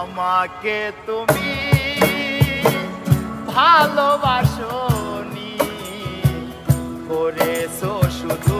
আমাকে তুমি ভালোবাসনি করেছ শুধু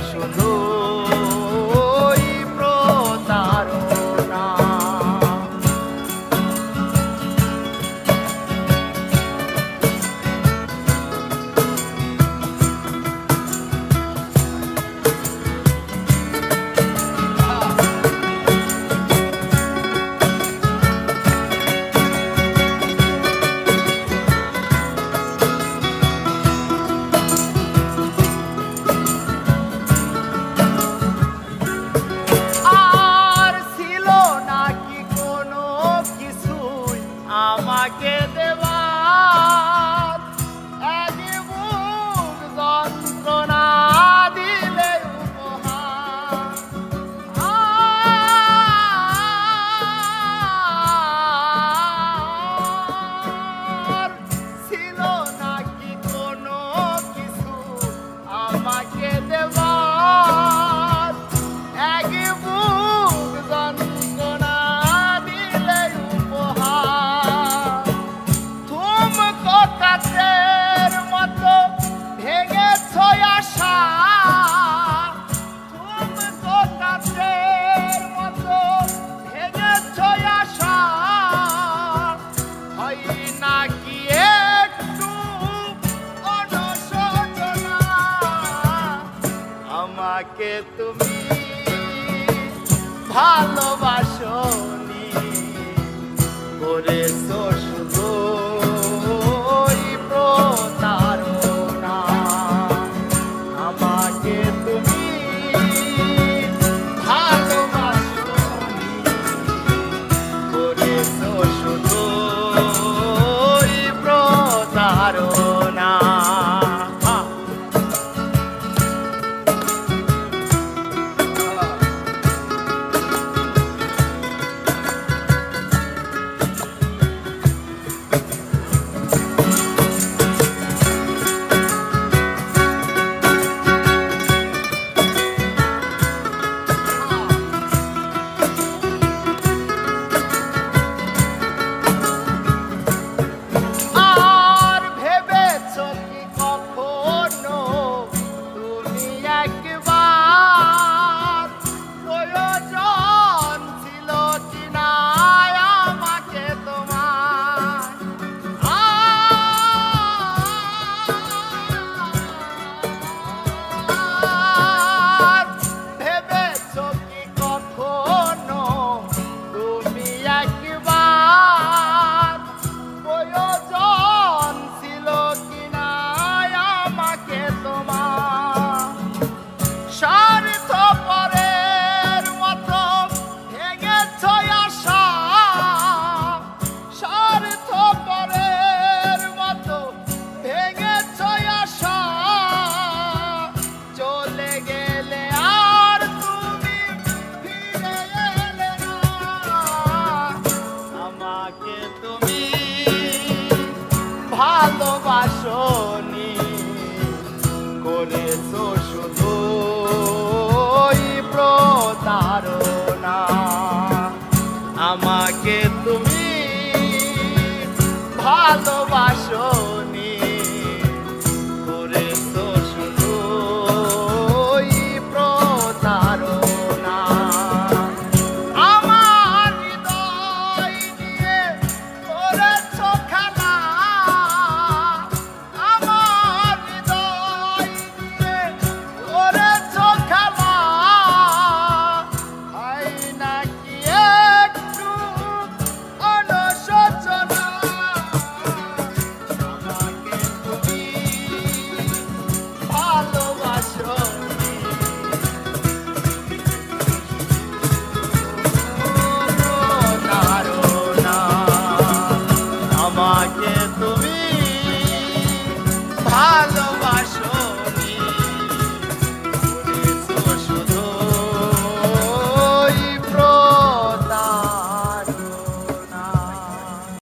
que te va. তুমি ভালোবাসো নি করেছ ভালোবাসো